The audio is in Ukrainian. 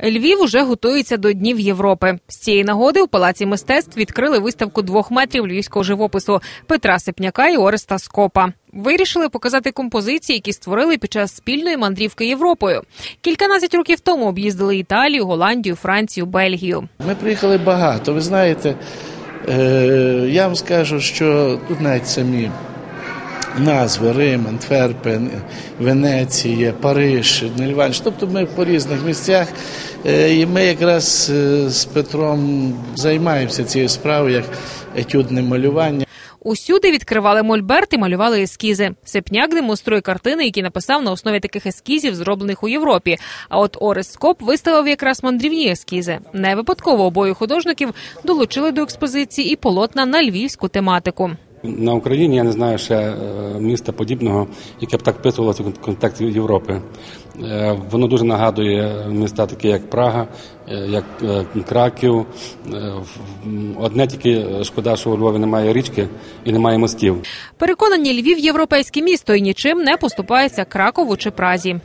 Львів уже готується до Днів Європи. З цієї нагоди у палаці мистецтв відкрили виставку двох метрів львівського живопису Петра Сипняка і Ореста Скопа. Вирішили показати композиції, які створили під час спільної мандрівки Європою. Кільканадцять років тому об'їздили Італію, Голландію, Францію, Бельгію. Ми приїхали багато. Ви знаєте, е, я вам скажу, що тут навіть самі назви Рим, Антверпен, Венеція, Париж, Нельванш. Тобто ми по різних місцях. Е, І ми якраз е, з Петром займаємося цією справою, як етюдне малювання. Усюди відкривали мольберт і малювали ескізи. Сипняк демонструє картини, які написав на основі таких ескізів, зроблених у Європі. А от Орес Скоп виставив якраз мандрівні ескізи. Не випадково обоє художників долучили до експозиції і полотна на львівську тематику. На Україні я не знаю ще е, міста подібного, яке б так вписувалося в контексті Європи. Е, Воно дуже нагадує міста, такі як Прага, е, як Краків. Одне тільки шкода, що у Львові немає річки і немає мостів. Переконані Львів європейське місто і нічим не поступається Кракову чи Празі.